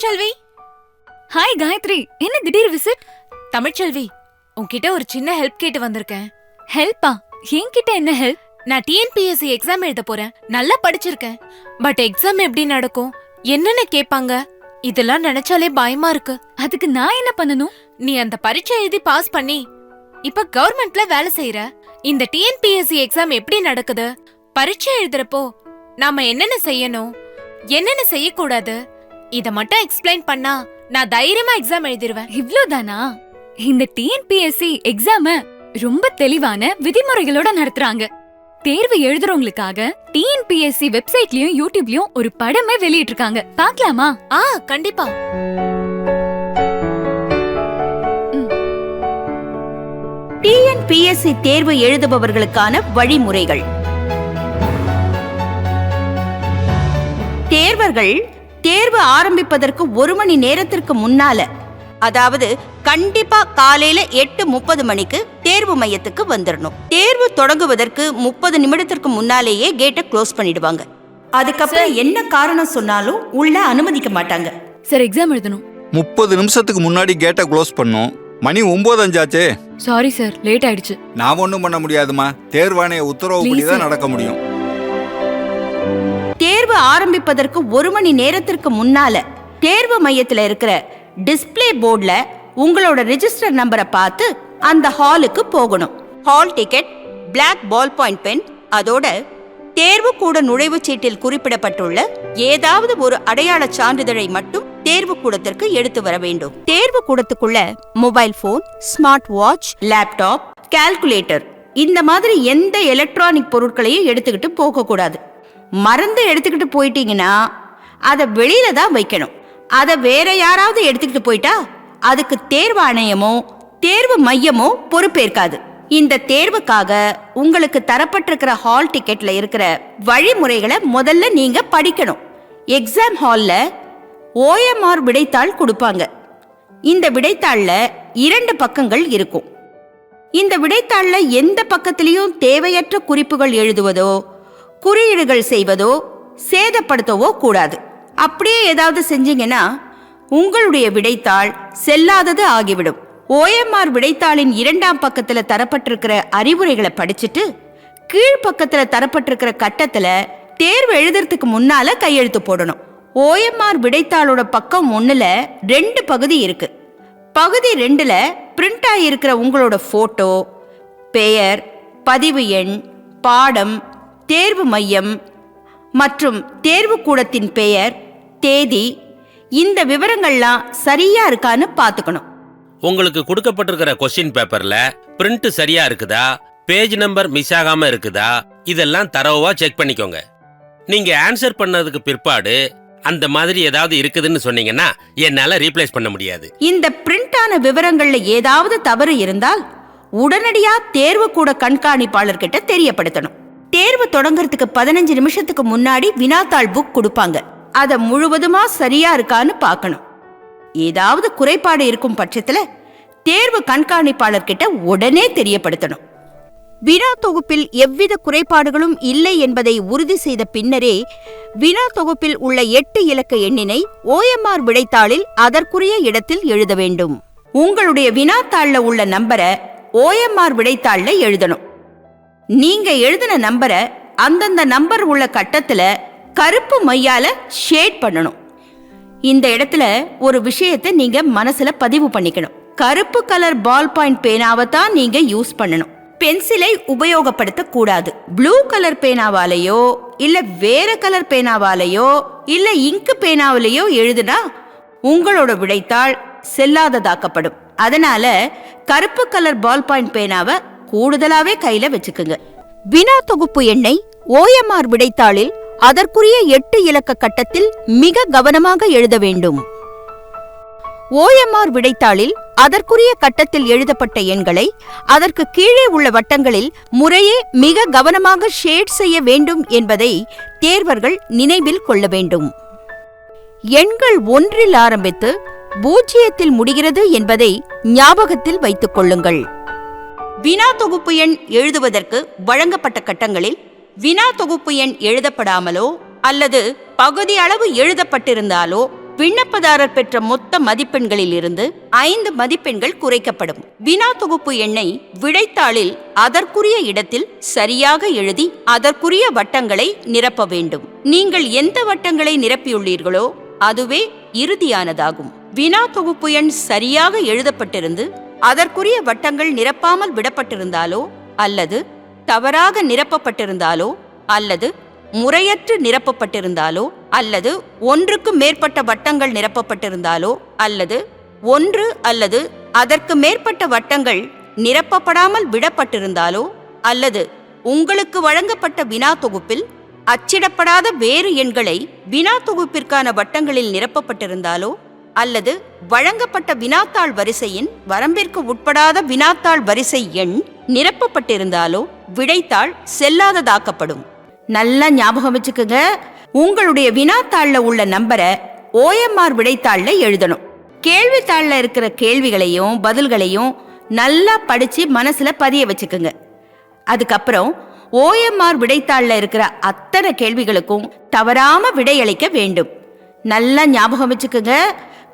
Tamilselvi? Hi Gayatri என்ன திடீர் visit Tamilselvi உன்கிட்ட ஒரு சின்ன ஹெல்ப் கேட்டு வந்திருக்கேன். ஹெல்ப்பா என்கிட்ட என்ன ஹெல்ப் நான் டிஎன்பிஎஸ்சி எக்ஸாம் எழுத போறேன். நல்லா படிச்சிருக்கேன். பட் எக்ஸாம் எப்படி நடக்கும்? என்னென்ன கேட்பாங்க? இதெல்லாம் நினைச்சாலே பயமா இருக்கு. அதுக்கு நான் என்ன பண்ணணும்? நீ அந்த பரீட்சை எழுதி பாஸ் பண்ணி இப்ப கவர்மெண்ட்ல வேலை செய்யற இந்த டிஎன்பிஎஸ்சி எக்ஸாம் எப்படி நடக்குது? பரீட்சை எழுதுறப்போ நாம என்னென்ன செய்யணும்? என்னென்ன செய்யக்கூடாது? இத மட்டும் எக்ஸ்பிளைன் பண்ணா நான் தைரியமா எக்ஸாம் எழுதிருவேன். இவ்ளோதானா இந்த டிஎன்பிஎஸ்சி எக்ஸாம ரொம்ப தெளிவான விதிமுறைகளோட நடத்துறாங்க. தேர்வு எழுதுறவங்களுக்காக டிஎன்பிஎஸ்சி வெப்சைட்லயும் யூடியூப்லயும் ஒரு படமே வெளியிட்டு இருக்காங்க பாக்கலாமா ஆ கண்டிப்பா. டிஎன்பிஎஸ்சி தேர்வு எழுதுபவர்களுக்கான வழிமுறைகள். தேர்வர்கள் தேர்வு ஆரம்பிப்பதற்கு ஒரு மணி நேரத்திற்கு முன்னால அதாவது கண்டிப்பா காலையில எட்டு முப்பது மணிக்கு தேர்வு மையத்துக்கு வந்துடணும் தேர்வு தொடங்குவதற்கு முப்பது நிமிடத்திற்கு முன்னாலேயே கேட்டை க்ளோஸ் பண்ணிடுவாங்க. அதுக்கப்புறம் என்ன காரணம் சொன்னாலும் உள்ள அனுமதிக்க மாட்டாங்க. சார் எக்ஸாம் எழுதணும். முப்பது நிமிஷத்துக்கு முன்னாடி கேட்டை க்ளோஸ் பண்ணோம். மணி ஒன்பது அஞ்சாச்சே. சாரி சார் லேட் ஆயிடுச்சு. நான் ஒன்றும் பண்ண முடியாதுமா தேர்வாணைய உத்தரவுப்படி தான். நடக்க முடியும். தேர்வு ஆரம்பிப்பதற்கு ஒரு மணி நேரத்திற்கு முன்னால தேர்வு மையத்துல இருக்கிற டிஸ்ப்ளே போர்டுல உங்களோட ரிஜிஸ்டர் நம்பரை பார்த்து அந்த ஹாலுக்கு போகணும். Hall ticket black ball point pen அதோட தேர்வு கூட நுழைவுச் சீட்டில் குறிப்பிடப்பட்டுள்ள ஏதாவது ஒரு அடையாள சான்றிதழை மட்டும் தேர்வு கூடத்திற்கு எடுத்து வர வேண்டும். தேர்வு கூடத்துக்குள்ள mobile phone smart watch laptop calculator இந்த மாதிரி எந்த எலக்ட்ரானிக் பொருட்களையும் எடுத்துக்கிட்டு போகக்கூடாது. மறந்து எடுத்துக்கிட்டு போயிட்டீங்கன்னா அதை வெளியில தான் வைக்கணும். அதை வேற யாராவது எடுத்துக்கிட்டு போயிட்டா அதுக்கு தேர்வு ஆணையமோ தேர்வு மையமோ பொறுப்பேற்காது. இந்த தேர்வுக்காக உங்களுக்கு தரப்பட்டிருக்கிற ஹால் டிக்கெட்ல இருக்கிற வழிமுறைகளை முதல்ல நீங்க படிக்கணும். எக்ஸாம் ஹால்ல ஓஎம்ஆர் விடைத்தாள் கொடுப்பாங்க. இந்த விடைத்தாள்ல இரண்டு பக்கங்கள் இருக்கும். இந்த விடைத்தாள்ல எந்த பக்கத்திலையும் தேவையற்ற குறிப்புகள் எழுதுவதோ குறியீடுகள் செய்வதோ சேதப்படுத்தவோ கூடாது. அப்படியே ஏதாவது செஞ்சீங்கன்னா உங்களுடைய விடைத்தாள் செல்லாதது ஆகிவிடும். ஓஎம்ஆர் விடைத்தாளின் இரண்டாம் பக்கத்துல தரப்பட்டிருக்கிற அறிவுரைகளை படிச்சுட்டு கீழ்ப்பக்கத்துல தரப்பட்டிருக்கிற கட்டத்துல தேர்வு எழுதுறதுக்கு முன்னால கையெழுத்து போடணும். ஓஎம்ஆர் விடைத்தாளோட பக்கம் ஒண்ணுல ரெண்டு பகுதி இருக்கு. பகுதி ரெண்டுல பிரிண்ட் ஆகியிருக்கிற உங்களோட போட்டோ பெயர் பதிவு எண் பாடம் தேர்வு மையம் மற்றும் தேர்வு கூடத்தின் பெயர் தேதி இந்த விவரங்கள்லாம் சரியா இருக்கான்னு பார்த்துக்கணும் உங்களுக்கு கொடுக்கப்பட்டிருக்கிற கொஸ்டின் பேப்பர்ல பிரிண்ட் சரியா இருக்குதா? பேஜ் நம்பர் மிஸ் ஆகாம இருக்குதா? இதெல்லாம் தரவா செக் பண்ணிக்கோங்க. நீங்க ஆன்சர் பண்ணதுக்கு பிற்பாடு அந்த மாதிரி ஏதாவது இருக்குதுன்னு சொன்னீங்கன்னா என்னால ரீப்ளேஸ் பண்ண முடியாது. இந்த பிரிண்ட் ஆன விவரங்கள்ல ஏதாவது தவறு இருந்தால் உடனடியா தேர்வு கூட கண்காணிப்பாளர்கிட்ட தெரியப்படுத்தணும். தேர்வு தொடங்குறதுக்கு பதினஞ்சு நிமிஷத்துக்கு முன்னாடி வினாத்தாள் புக் கொடுப்பாங்க. அதை முழுவதுமா சரியா இருக்கான்னு பார்க்கணும். ஏதாவது குறைபாடு இருக்கும் பட்சத்துல தேர்வு கண்காணிப்பாளர்கிட்ட உடனே தெரியப்படுத்தணும். வினா தொகுப்பில் எவ்வித குறைபாடுகளும் இல்லை என்பதை உறுதி செய்த பின்னரே வினா தொகுப்பில் உள்ள எட்டு இலக்க எண்ணினை ஓஎம்ஆர் விடைத்தாளில் அதற்குரிய இடத்தில் எழுத வேண்டும். உங்களுடைய வினாத்தாளில் உள்ள நம்பரை ஓஎம்ஆர் விடைத்தாளில் எழுதணும். நீங்க எழுதின நம்பரை அந்தந்த நம்பர் உள்ள கட்டத்துல கருப்பு மையால ஷேட் பண்ணணும். இந்த இடத்துல ஒரு விஷயத்தை நீங்க மனசுல பதிவு பண்ணிக்கணும். கருப்பு கலர் பால் பாயிண்ட் பேனாவை தான் நீங்க யூஸ் பண்ணணும். பென்சிலை உபயோகப்படுத்த கூடாது. ப்ளூ கலர் பேனாவாலேயோ இல்ல வேற கலர் பேனாவாலேயோ இல்ல இங்கு பேனாவிலேயோ எழுதுனா உங்களோட விடைத்தாள் செல்லாததாக்கப்படும். அதனால கருப்பு கலர் பால் பாயிண்ட் பேனாவை கூடுதலாவே கையில வச்சுக்குங்க. வினா தொகுப்பு எண்ணை ஓஎம்ஆர் விடைத்தாளில் அதற்குரிய எட்டு இலக்க கட்டத்தில் மிக கவனமாக எழுத வேண்டும். ஓஎம்ஆர் விடைத்தாளில் அதற்குரிய கட்டத்தில் எழுதப்பட்ட எண்களை அதற்கு கீழே உள்ள வட்டங்களில் முறையே மிக கவனமாக ஷேட் செய்ய வேண்டும் என்பதை தேர்வர்கள் நினைவில் கொள்ள வேண்டும். எண்கள் ஒன்றில் ஆரம்பித்து பூஜ்ஜியத்தில் முடிகிறது என்பதை ஞாபகத்தில் வைத்துக் கொள்ளுங்கள். வினா தொகுப்பு எண் எழுதுவதற்கு வழங்கப்பட்ட கட்டங்களில் வினா தொகுப்பு எண் எழுதப்படாமலோ அல்லது பகுதி அளவு எழுதப்பட்டிருந்தாலோ விண்ணப்பதாரர் பெற்ற மொத்த மதிப்பெண்களில் இருந்து ஐந்து மதிப்பெண்கள் குறைக்கப்படும். வினா தொகுப்பு எண்ணை விடைத்தாளில் அதற்குரிய இடத்தில் சரியாக எழுதி அதற்குரிய வட்டங்களை நிரப்ப வேண்டும். நீங்கள் எந்த வட்டங்களை நிரப்பியுள்ளீர்களோ அதுவே இறுதியானதாகும். வினா தொகுப்பு எண் சரியாக எழுதப்பட்டிருந்து அதற்குரிய வட்டங்கள் நிரப்பாமல் விடப்பட்டிருந்தாலோ அல்லது தவறாக நிரப்பப்பட்டிருந்தாலோ அல்லது முறையற்று நிரப்பப்பட்டிருந்தாலோ அல்லது ஒன்றுக்கு மேற்பட்ட வட்டங்கள் நிரப்பப்பட்டிருந்தாலோ அல்லது ஒன்று அல்லது அதற்கு மேற்பட்ட வட்டங்கள் நிரப்பப்படாமல் விடப்பட்டிருந்தாலோ அல்லது உங்களுக்கு வழங்கப்பட்ட வினா தொகுப்பில் அச்சிடப்படாத வேறு எண்களை வினா தொகுப்பிற்கான வட்டங்களில் நிரப்பப்பட்டிருந்தாலோ அல்லது வழங்கப்பட்ட வினாத்தாள் வரிசையின் வரம்பிற்கு உட்படாத வினாத்தாள் வரிசை எண் நிரப்பப்பட்டிருந்தாலோ விடைத்தாள் செல்லாததாக்கப்படும். நல்லா ஞாபகம் வச்சுக்கோங்க. உங்களுடைய வினாத்தாள்ல உள்ள நம்பரை ஓஎம்ஆர் விடைத்தாள்ல எழுதணும். கேள்வித்தாள்ல இருக்கிற கேள்விகளையும் பதில்களையும் நல்லா படிச்சு மனசுல பதிய வச்சுக்கோங்க. அதுக்கப்புறம் ஓஎம்ஆர் விடைத்தாள்ல இருக்கிற அத்தனை கேள்விகளுக்கும் தவறாம விடையளிக்க வேண்டும். நல்லா ஞாபகம் வச்சுக்கோங்க.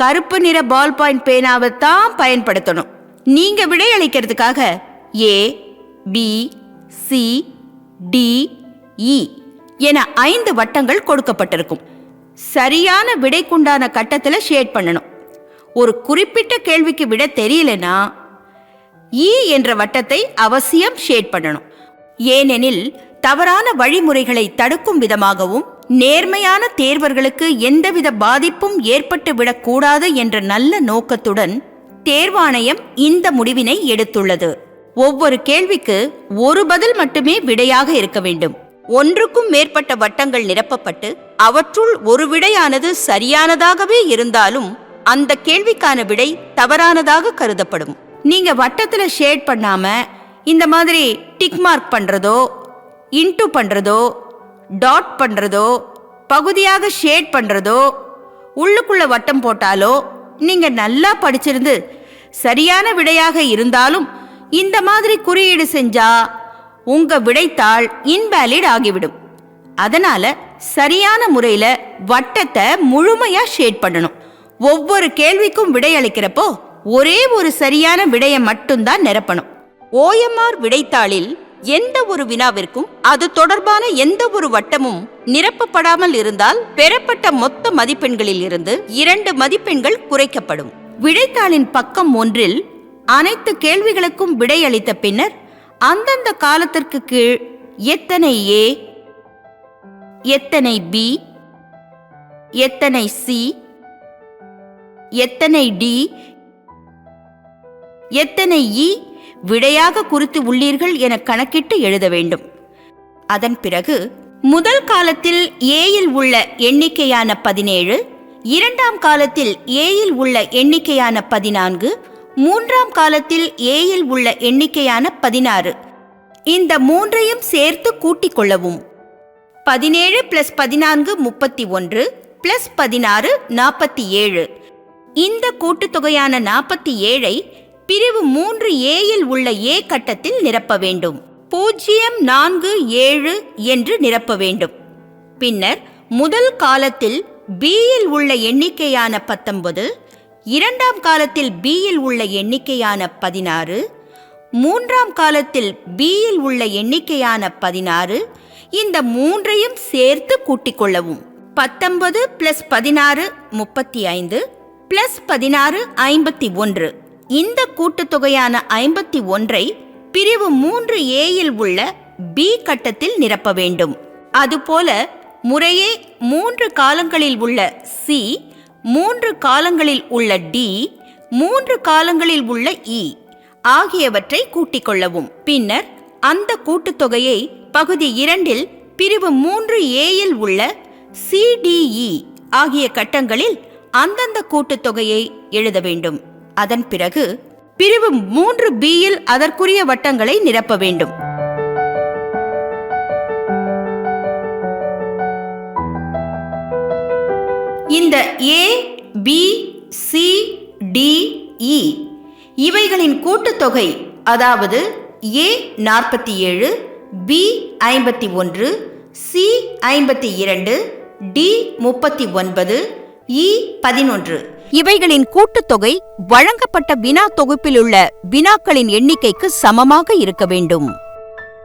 கருப்பு நிற பால் பாயிண்ட் பேனாவை தான் பயன்படுத்தணும். நீங்க விடையளிக்கிறதுக்காக A B C D E e என ஐந்து வட்டங்கள் கொடுக்கப்பட்டிருக்கும். சரியான விடைக்குண்டான கட்டத்தில் ஷேட் பண்ணணும். ஒரு குறிப்பிட்ட கேள்விக்கு விட தெரியலனா இ என்ற வட்டத்தை அவசியம் ஷேட் பண்ணணும். ஏனெனில் தவறான வழிமுறைகளை தடுக்கும் விதமாகவும் நேர்மையான தேர்வர்களுக்கு எந்தவித பாதிப்பும் ஏற்பட்டு விடக்கூடாது என்ற நல்ல நோக்கத்துடன் தேர்வாணையம் இந்த முடிவினை எடுத்துள்ளது. ஒவ்வொரு கேள்விக்கு ஒரு பதில் மட்டுமே விடையாக இருக்க வேண்டும். ஒன்றுக்கும் மேற்பட்ட வட்டங்கள் நிரப்பப்பட்டு அவற்றுள் ஒரு விடையானது சரியானதாகவே இருந்தாலும் அந்த கேள்விக்கான விடை தவறானதாக கருதப்படும். நீங்க வட்டத்துல ஷேட் பண்ணாம இந்த மாதிரி டிக் மார்க் பண்றதோ இன்ட்டு பண்றதோ டாட் பண்ணுறதோ பகுதியாக ஷேட் பண்ணுறதோ உள்ளுக்குள்ளே வட்டம் போட்டாலோ நீங்கள் நல்லா படிச்சிருந்து சரியான விடையாக இருந்தாலும் இந்த மாதிரி குறியீடு செஞ்சா உங்க விடைத்தாள் இன்வேலிட் ஆகிவிடும். அதனால சரியான முறையில வட்டத்தை முழுமையா ஷேட் பண்ணணும். ஒவ்வொரு கேள்விக்கும் விடையளிக்கிறப்போ ஒரே ஒரு சரியான விடையை மட்டும்தான் நிரப்பணும். ஓஎம்ஆர் விடைத்தாளில் எந்த ஒரு வினாவிற்கும் அது தொடர்பான எந்த ஒரு வட்டமும் நிரப்பப்படாமல் இருந்தால் பெறப்பட்ட மொத்த மதிப்பெண்களில் இருந்து இரண்டு மதிப்பெண்கள் குறைக்கப்படும். விடைத்தாளின் பக்கம் ஒன்றில் அனைத்து கேள்விகளுக்கும் விடையளித்த பின்னர் அந்தந்த காலத்திற்கு கீழ் எத்தனை ஏ எத்தனை பி எத்தனை சி எத்தனை டி எத்தனை இ விடையாக குறித்து உள்ளீர்கள் என கணக்கிட்டு எழுத வேண்டும். அதன் பிறகு முதல் காலத்தில் ஏயில் உள்ள எண்ணிக்கையான பதினேழு இரண்டாம் காலத்தில் ஏயில் உள்ள எண்ணிக்கையான பதினான்கு மூன்றாம் காலத்தில் ஏயில் உள்ள எண்ணிக்கையான பதினாறு. இந்த மூன்றையும் சேர்த்து கூட்டிக் கொள்ளவும். பதினேழு பிளஸ் பதினான்கு முப்பத்தி ஒன்று பிளஸ் பதினாறு நாற்பத்தி ஏழு. இந்த கூட்டுத்தொகையான நாற்பத்தி ஏழை பிரிவு மூன்று ஏயில் உள்ள ஏ கட்டத்தில் நிரப்ப வேண்டும். பூஜ்ஜியம் நான்கு ஏழு என்று நிரப்ப வேண்டும். பின்னர் முதல் காலத்தில் பியில் உள்ள எண்ணிக்கையான பத்தொன்பது இரண்டாம் காலத்தில் பியில் உள்ள எண்ணிக்கையான பதினாறு மூன்றாம் காலத்தில் பியில் உள்ள எண்ணிக்கையான பதினாறு இந்த மூன்றையும் சேர்த்து கூட்டிக் கொள்ளவும். பத்தொன்பது பிளஸ் பதினாறு முப்பத்தி ஐந்து பிளஸ் பதினாறு ஐம்பத்தி ஒன்று. இந்த கூட்டுத்தொகையான ஐம்பத்தி ஒன்றை பிரிவு மூன்று ஏயில் உள்ள பி கட்டத்தில் நிரப்ப வேண்டும். அதுபோல முறையே மூன்று காலங்களில் உள்ள சி மூன்று காலங்களில் உள்ள டி மூன்று காலங்களில் உள்ள இ ஆகியவற்றை கூட்டிக் கொள்ளவும். பின்னர் அந்த கூட்டுத்தொகையை பகுதி இரண்டில் பிரிவு மூன்று ஏயில் உள்ள சிடிஇ e ஆகிய கட்டங்களில் அந்தந்த கூட்டுத்தொகையை எழுத வேண்டும். அதன் பிறகு பிரிவு மூன்று பியில் அதற்குரிய வட்டங்களை நிரப்ப வேண்டும். இந்த A B C D E இவைகளின் கூட்டுத்தொகை அதாவது ஏ நாற்பத்தி ஏழு பி ஐம்பத்தி ஒன்று சி ஐம்பத்தி இரண்டு டி முப்பத்தி ஒன்பது இ பதினொன்று. இவைகளின் கூட்டுத்தொகை வழங்கப்பட்ட வினா தொகுப்பிலுள்ள வினாக்களின் எண்ணிக்கைக்கு சமமாக இருக்க வேண்டும்.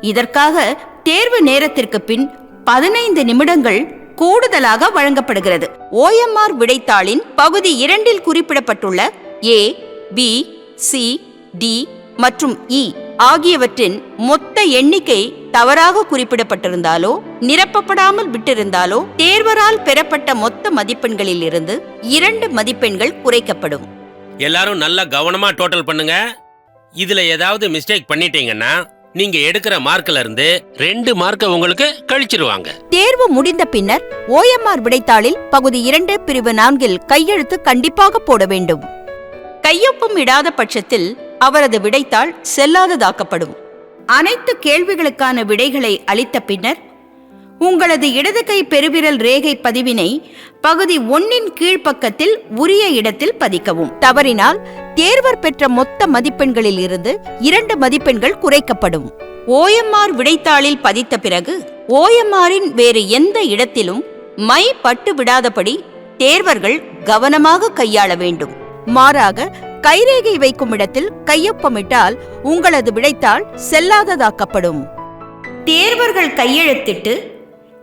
இதற்காக தேர்வு நேரத்திற்கு பின் பதினைந்து நிமிடங்கள் கூடுதலாக வழங்கப்படுகிறது. ஓஎம்ஆர் விடைத்தாளின் பகுதி இரண்டில் குறிப்பிடப்பட்டுள்ள ஏ பி சி டி மற்றும் இ. ஆகியவற்றின் மொத்த எண்ணிக்கை தவறாக குறிப்பிடப்பட்டிருந்தாலோ நிரப்பப்படாமல் விட்டிருந்தாலோ தேர்வரால் பெறப்பட்ட மொத்த மதிப்பெண்களில் இருந்து இரண்டு மதிப்பெண்கள் குறைக்கப்படும். எல்லாரும் நல்லா கவனமா டோட்டல் பண்ணுங்க. இதுல ஏதாவது மிஸ்டேக் பண்ணிட்டீங்கன்னா நீங்க எடுக்கிற மார்க்ல இருந்து ரெண்டு மார்க்கை உங்களுக்கு கழிச்சிருவாங்க. தேர்வு முடிந்த பின்னர் ஓஎம்ஆர் விடைத்தாளில் பகுதி இரண்டு பிரிவு நான்கில் கையெழுத்து கண்டிப்பாக போட வேண்டும். கையொப்பம் இடாத பட்சத்தில் அவரது விடைத்தாள் செல்லாததாக்கப்படும். அனைத்து கேள்விகளுக்கான விடைகளை அளித்த பின்னர் உங்களது இடது கை பெருவிரல் ரேகை பதிவினை பகுதி ஒன்னின் கீழ்ப்பக்கத்தில் உரிய இடத்தில் பதிக்கவும். தவறினால் தேர்வர் பெற்ற மொத்த மதிப்பெண்களில் இருந்து இரண்டு மதிப்பெண்கள் குறைக்கப்படும். ஓஎம்ஆர் விடைத்தாளில் பதித்த பிறகு ஓஎம்ஆரின் வேறு எந்த இடத்திலும் மை பட்டு விடாதபடி தேர்வர்கள் கவனமாக கையாள வேண்டும். மாறாக கைரேகை வைக்கும் இடத்தில் கையொப்பமிட்டால் உங்களது விடைத்தாள் செல்லாததாக்கப்படும். தேர்வர்கள் கையெழுத்திட்டு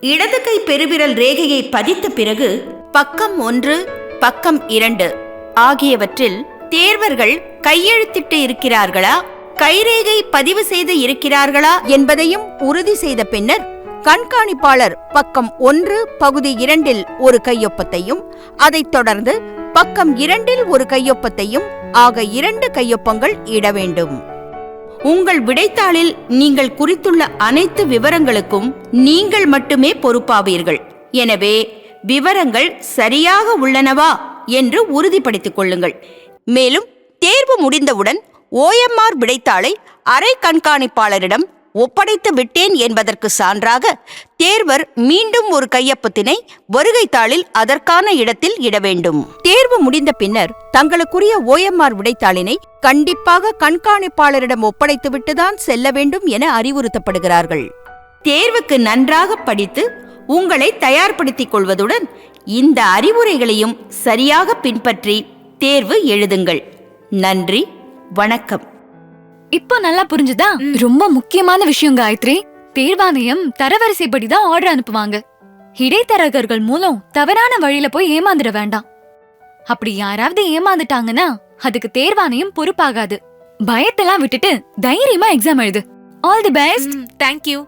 இடது கை பெருவிரல் ரேகையை பதித்த பிறகு பக்கம் ஒன்று பக்கம் இரண்டு ஆகியவற்றில் தேர்வர்கள் கையெழுத்திட்டு இருக்கிறார்களா? கைரேகை பதிவு செய்து இருக்கிறார்களா? என்பதையும் உறுதி செய்த பின்னர் கண்காணிப்பாளர் பக்கம் ஒன்று பகுதி இரண்டில் ஒரு கையொப்பத்தையும் அதைத் தொடர்ந்து பக்கம் இரண்டில் ஒரு கையொப்பத்தையும் ஆக இரண்டு கையொப்பங்கள் இட வேண்டும். உங்கள் விடைத்தாளில் நீங்கள் குறித்துள்ள அனைத்து விவரங்களுக்கும் நீங்கள் மட்டுமே பொறுப்பாவீர்கள். எனவே விவரங்கள் சரியாக உள்ளனவா என்று உறுதிப்படுத்திக் கொள்ளுங்கள். மேலும் தேர்வு முடிந்தவுடன் ஓஎம்ஆர் விடைத்தாளை அரை கண்காணிப்பாளரிடம் ஒப்படைத்து விட்டேன் என்பதற்கு சான்றாக தேர்வர் மீண்டும் ஒரு கையொப்பத்தினை வருகைத்தாளில் அதற்கான இடத்தில் இட வேண்டும். தேர்வு முடிந்த பின்னர் தங்களுக்குரிய ஓஎம்ஆர் விடைத்தாளினை கண்டிப்பாக கண்காணிப்பாளரிடம் ஒப்படைத்துவிட்டுதான் செல்ல வேண்டும் என அறிவுறுத்தப்படுகிறார்கள். தேர்வுக்கு நன்றாக படித்து உங்களை தயார்படுத்திக் கொள்வதுடன் இந்த அறிவுரைகளையும் சரியாக பின்பற்றி தேர்வு எழுதுங்கள். நன்றி வணக்கம். இப்போ நல்லா புரிஞ்சுதா? ரொம்ப முக்கியமான விஷயம் காயத்ரி. தேர்வாணையம் தரவரிசைப்படி தான் ஆர்டர் அனுப்புவாங்க. இடைத்தரகர்கள் மூலம் தவறான வழியில போய் ஏமாந்துட வேண்டாம். அப்படி யாராவது ஏமாந்துட்டாங்கன்னா அதுக்கு தேர்வாணையம் பொறுப்பாகாது. பயத்தெல்லாம் விட்டுட்டு தைரியமா எக்ஸாம் எழுது. All the best thank you